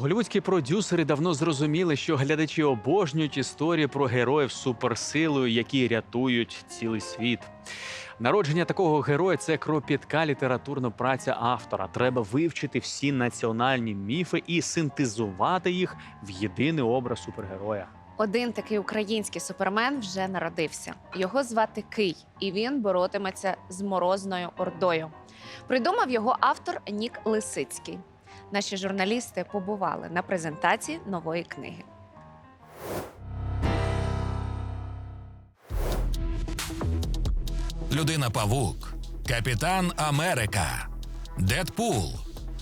Голівудські продюсери давно зрозуміли, що глядачі обожнюють історії про героїв суперсилою, які рятують цілий світ. Народження такого героя це кропітка літературна праця автора. Треба вивчити всі національні міфи і синтезувати їх в єдиний образ супергероя. Один такий український супермен вже народився. Його звати Кий, і він боротиметься з морозною ордою. Придумав його автор Нік Лисицький. Наші журналісти побували на презентації нової книги. Людина Павук, Капітан Америка, Дедпул,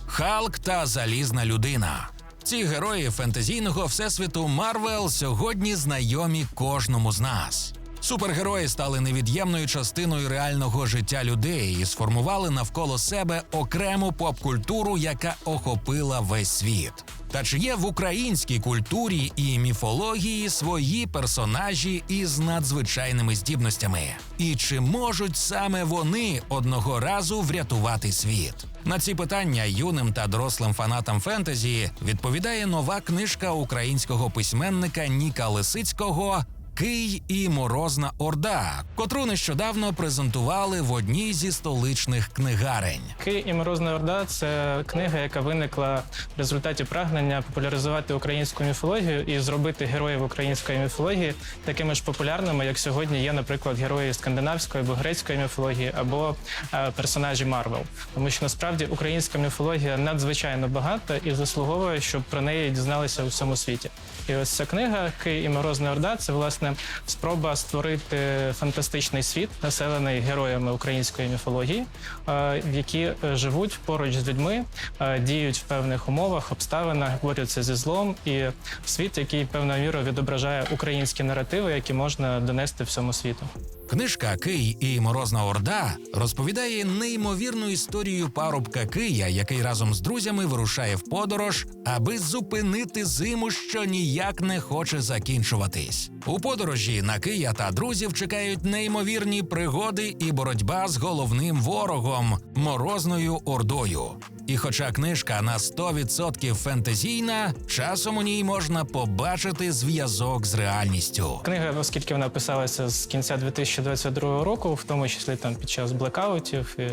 Халк та Залізна людина. Ці герої фентезійного всесвіту Марвел сьогодні знайомі кожному з нас. Супергерої стали невід'ємною частиною реального життя людей і сформували навколо себе окрему поп-культуру, яка охопила весь світ. Та чи є в українській культурі і міфології свої персонажі із надзвичайними здібностями? І чи можуть саме вони одного разу врятувати світ? На ці питання юним та дорослим фанатам фентезі відповідає нова книжка українського письменника Ніка Лисицького Кий і Морозна Орда, котру нещодавно презентували в одній зі столичних книгарень. Ки і Морозна Орда це книга, яка виникла в результаті прагнення популяризувати українську міфологію і зробити героїв української міфології такими ж популярними, як сьогодні є, наприклад, герої скандинавської або грецької міфології, або е, персонажі Марвел. Тому що насправді українська міфологія надзвичайно багата і заслуговує, щоб про неї дізналися у всьому світі. І ось ця книга Ки і Морозна Орда це власне спроба створити фантастичний світ, населений героями української міфології, е, які живуть поруч з людьми, е, діють в певних умовах, обставинах, борються зі злом, і світ, який певною мірою відображає українські наративи, які можна донести всьому світу. Книжка Кий і Морозна Орда розповідає неймовірну історію парубка Кия, який разом з друзями вирушає в подорож, аби зупинити зиму, що ніяк не хоче закінчуватись. У подорожі на Кия та друзів чекають неймовірні пригоди і боротьба з головним ворогом морозною ордою. І хоча книжка на 100% фентезійна, часом у ній можна побачити зв'язок з реальністю. Книга, оскільки вона писалася з кінця 2022 року, в тому числі там під час блекаутів і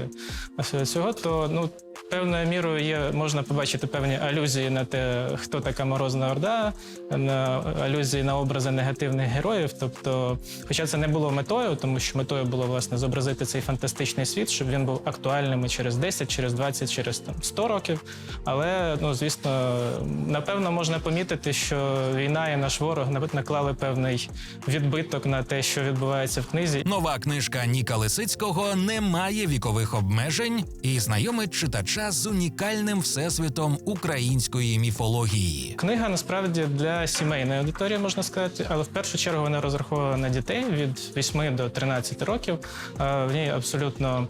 всього цього, то ну певною мірою є можна побачити певні алюзії на те, хто така морозна орда, на алюзії на образи негативних героїв. Тобто, хоча це не було метою, тому що метою було власне зобразити цей фантастичний світ, щоб він був актуальним через 10, через 20, через там 100 років. Але ну звісно, напевно, можна помітити, що війна і наш ворог наклали певний відбиток на те, що відбувається в книзі. Нова книжка Ніка Лисицького не має вікових обмежень і знайомить читача з унікальним всесвітом української міфології. Книга насправді для сімейної аудиторії можна сказати, але в першу чергу вона розрахована на дітей від 8 до 13 років. Е, В ній абсолютно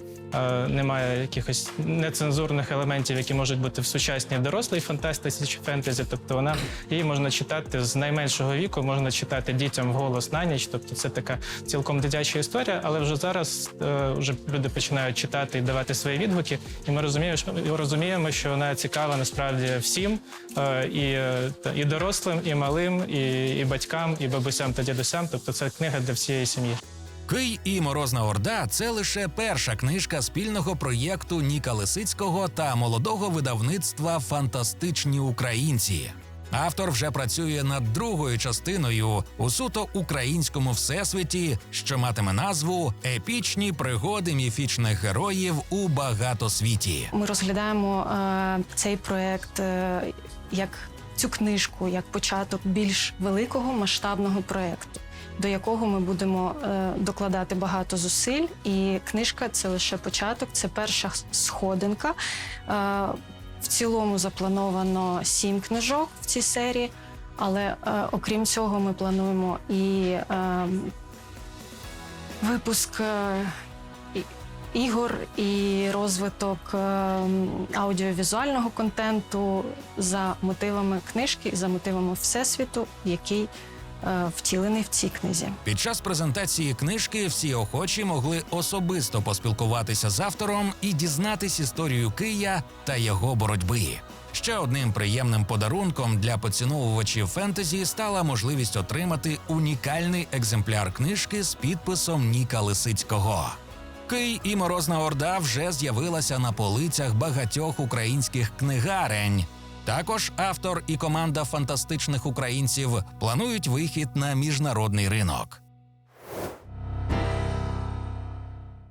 немає якихось нецензурних елементів, які можуть бути в сучасній дорослій фантастиці чи фентезі. Тобто вона її можна читати з найменшого віку, можна читати дітям вголос на ніч. Тобто це така цілком дитяча історія, але вже зараз е, вже люди починають читати і давати свої відгуки. І ми розуміємо, що розуміємо, що вона цікава насправді всім е, і, е, і дорослим, і малим, і, і батькам, і бабусям та дідусям. Тобто це книга для всієї сім'ї. Кий і Морозна Орда це лише перша книжка спільного проєкту Ніка Лисицького та молодого видавництва Фантастичні українці. Автор вже працює над другою частиною у суто українському всесвіті, що матиме назву Епічні пригоди міфічних героїв у багатосвіті. Ми розглядаємо е, цей проект е, як цю книжку, як початок більш великого масштабного проекту, до якого ми будемо е, докладати багато зусиль. І книжка це лише початок, це перша сходинка. Е, в цілому заплановано сім книжок в цій серії, але е, окрім цього, ми плануємо і випуск. ігор і розвиток аудіовізуального контенту за мотивами книжки, за мотивами всесвіту, який втілений в цій книзі. Під час презентації книжки всі охочі могли особисто поспілкуватися з автором і дізнатись історію Кия та його боротьби. Ще одним приємним подарунком для поціновувачів фентезі стала можливість отримати унікальний екземпляр книжки з підписом Ніка Лисицького. Кий і Морозна Орда вже з'явилася на полицях багатьох українських книгарень. Також автор і команда фантастичних українців планують вихід на міжнародний ринок.